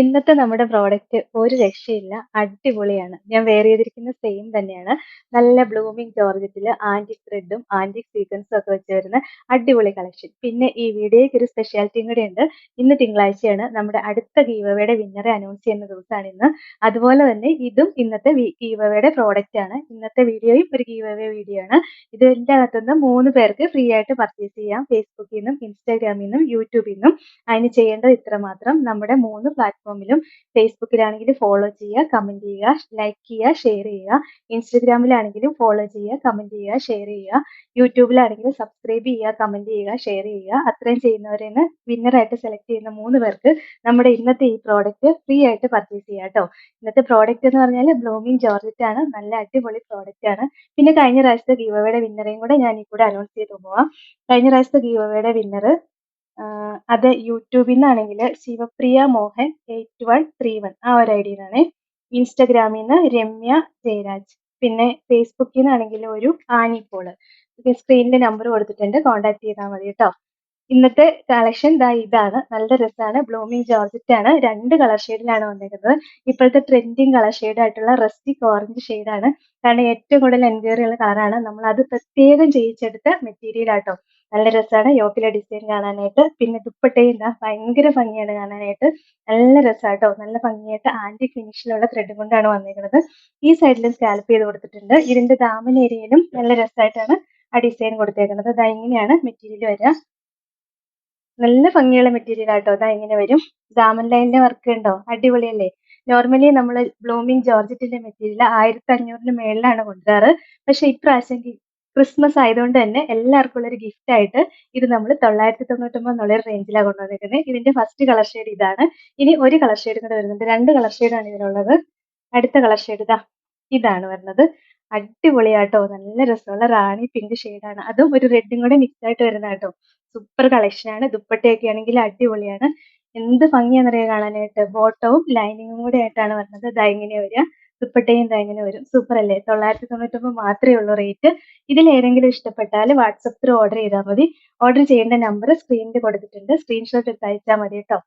ഇന്നത്തെ നമ്മുടെ പ്രോഡക്റ്റ് ഒരു രക്ഷയില്ല അടിപൊളിയാണ്. ഞാൻ വെയർ ചെയ്തിരിക്കുന്ന സെയിം തന്നെയാണ്. നല്ല ബ്ലൂമിംഗ് ജോർജറ്റിൽ ആന്റി ത്രെഡും ആന്റി സീക്വൻസും ഒക്കെ വെച്ച് വരുന്ന അടിപൊളി കളക്ഷൻ പിന്നെ ഈ വീഡിയോയ്ക്ക് ഒരു സ്പെഷ്യാലിറ്റിയും കൂടെ ഉണ്ട്. ഇന്ന് തിങ്കളാഴ്ചയാണ് നമ്മുടെ അടുത്ത ഗീവവയുടെ വിന്നറെ അനൗൺസ് ചെയ്യുന്ന ദിവസമാണ് ഇന്ന്. അതുപോലെ തന്നെ ഇതും ഇന്നത്തെ ഗീവവയുടെ പ്രോഡക്റ്റ് ആണ്. ഇന്നത്തെ വീഡിയോയും ഒരു ഗീവവേ വീഡിയോ ആണ്. ഇതിന്റെ അകത്തുനിന്ന് മൂന്ന് പേർക്ക് ഫ്രീ ആയിട്ട് പർച്ചേസ് ചെയ്യാം. ഫേസ്ബുക്കിൽ നിന്നും ഇൻസ്റ്റാഗ്രാമിൽ നിന്നും യൂട്യൂബിൽ നിന്നും. അതിന് ചെയ്യേണ്ടത് ഇത്രമാത്രം. നമ്മുടെ മൂന്ന് പ്ലാറ്റ്ഫോമിലും ഫേസ്ബുക്കിലാണെങ്കിൽ ഫോളോ ചെയ്യുക കമന്റ് ചെയ്യുക ലൈക്ക് ചെയ്യുക ഷെയർ ചെയ്യുക. ഇൻസ്റ്റഗ്രാമിലാണെങ്കിലും ഫോളോ ചെയ്യുക കമന്റ് ചെയ്യുക ഷെയർ ചെയ്യുക. യൂട്യൂബിലാണെങ്കിലും സബ്സ്ക്രൈബ് ചെയ്യുക കമന്റ് ചെയ്യുക ഷെയർ ചെയ്യുക. അത്രയും ചെയ്യുന്നവരെ വിന്നറായിട്ട് സെലക്ട് ചെയ്യുന്ന മൂന്ന് പേർക്ക് നമ്മുടെ ഇന്നത്തെ ഈ പ്രോഡക്റ്റ് ഫ്രീ ആയിട്ട് പർച്ചേസ് ചെയ്യാം കേട്ടോ. ഇന്നത്തെ പ്രോഡക്റ്റ് എന്ന് പറഞ്ഞാൽ ബ്ലൂമിങ് ജോർജറ്റ് ആണ്. നല്ല അടിപൊളി പ്രോഡക്റ്റ് ആണ്. പിന്നെ കഴിഞ്ഞ പ്രാവശ്യത്തെ ഗീവയുടെ വിന്നറേയും കൂടെ ഞാൻ ഈ കൂടെ അനൗൺസ് ചെയ്ത് പോവാം കഴിഞ്ഞ പ്രാവശ്യത്തെ ഗീവയുടെ വിന്നർ അത് യൂട്യൂബിൽ നിന്നാണെങ്കിൽ Sivapriya Mohan eight one three one ആ ഒരു ഐ ഡിയിലാണ് ഇൻസ്റ്റഗ്രാമിൽ നിന്ന് രമ്യ ജയരാജ്. പിന്നെ ഫേസ്ബുക്കിൽ നിന്നാണെങ്കിൽ ഒരു ആനി പോൾ സ്ക്രീനിൽ നമ്പർ കൊടുത്തിട്ടുണ്ട്. കോൺടാക്ട് ചെയ്താൽ മതി കേട്ടോ ഇന്നത്തെ കളക്ഷൻ ദാ ഇതാണ്. നല്ല രസമാണ് ബ്ലൂമിങ് ജോർജറ്റ് ആണ്. രണ്ട് കളർ ഷെയ്ഡിലാണ് വന്നിരിക്കുന്നത്. ഇപ്പോഴത്തെ ട്രെൻഡിങ് കളർ ഷെയ്ഡ് ആയിട്ടുള്ള റസ്റ്റിക് ഓറഞ്ച് ഷെയ്ഡാണ് കാരണം ഏറ്റവും കൂടുതൽ എൻക്വയറി ഉള്ള കളറാണ് നമ്മൾ അത് പ്രത്യേകം ചെയ്യിച്ചെടുത്ത മെറ്റീരിയൽ ആട്ടോ നല്ല രസമാണ് യോക്കിലെ ഡിസൈൻ കാണാനായിട്ട്. പിന്നെ ദുപ്പട്ടയും എന്താ ഭയങ്കര ഭംഗിയാണ് കാണാനായിട്ട്. നല്ല രസമാട്ടോ നല്ല ഭംഗിയായിട്ട് ആന്റി ഫിനിഷിലുള്ള ത്രെഡ് കൊണ്ടാണ് വന്നിരിക്കുന്നത് ഈ സൈഡിലും സ്കാൽപ്പ് ചെയ്ത് കൊടുത്തിട്ടുണ്ട്. ഇതിന്റെ ദാമൻ ഏരിയയിലും നല്ല രസമായിട്ടാണ് ആ ഡിസൈൻ കൊടുത്തേക്കുന്നത് അതാ ഇങ്ങനെയാണ് മെറ്റീരിയൽ വരിക. നല്ല ഭംഗിയുള്ള മെറ്റീരിയൽ ആട്ടോ. അതാ ഇങ്ങനെ വരും. ദാമൻ ലൈനിന്റെ വർക്ക് ഉണ്ടോ? അടിപൊളിയല്ലേ? നോർമലി നമ്മൾ ബ്ലൂമിങ് ജോർജറ്റിന്റെ മെറ്റീരിയൽ ആയിരത്തി അഞ്ഞൂറിന് മേളിലാണ് കൊണ്ടുവരാറ്. പക്ഷെ ഇപ്രാവശ്യം ക്രിസ്മസ് ആയതുകൊണ്ട് തന്നെ എല്ലാവർക്കും ഉള്ള ഒരു ഗിഫ്റ്റ് ആയിട്ട് ഇത് നമ്മൾ തൊള്ളായിരത്തി തൊണ്ണൂറ്റൊമ്പത് എന്നുള്ള റേഞ്ചിലാണ് കൊണ്ടുവന്നിരിക്കുന്നത് ഇതിന്റെ ഫസ്റ്റ് കളർ ഷെയ്ഡ് ഇതാണ്. ഇനി ഒരു കളർ ഷെയ്ഡ് കൂടെ വരുന്നുണ്ട്. രണ്ട് കളർ ഷെയ്ഡാണ് ഇതിനുള്ളത്. അടുത്ത കളർ ഷെയ്ഡ് ഇതാ. ഇതാണ് വരുന്നത്. അടിപൊളിയാട്ടോ. നല്ല രസമുള്ള റാണി പിങ്ക് ഷെയ്ഡാണ് അതും ഒരു റെഡും കൂടെ മിക്സ് ആയിട്ട് വരുന്ന കേട്ടോ. സൂപ്പർ കളക്ഷൻ ആണ്. ദുപ്പട്ടയൊക്കെ ആണെങ്കിൽ അടിപൊളിയാണ്. എന്ത് ഭംഗിയാണെന്നറിയാം കാണാനായിട്ട്? ബോട്ടവും ലൈനിങ്ങും കൂടെ ആയിട്ടാണ് വരുന്നത്. ഇതാ ഇങ്ങനെ വരിക. ദുപ്പട്ടയും ഇങ്ങനെ വരും? സൂപ്പർ അല്ലേ? തൊള്ളായിരത്തി തൊണ്ണൂറ്റൊമ്പത് മാത്രമേ ഉള്ളൂ റേറ്റ് ഇതിൽ ഏതെങ്കിലും ഇഷ്ടപ്പെട്ടാൽ വാട്സപ്പ് ത്രൂ ഓർഡർ ചെയ്താൽ മതി. ഓർഡർ ചെയ്യേണ്ട നമ്പർ സ്ക്രീനിൽ കൊടുത്തിട്ടുണ്ട്. സ്ക്രീൻഷോട്ട് എടുത്ത് അയച്ചാൽ മതി കേട്ടോ.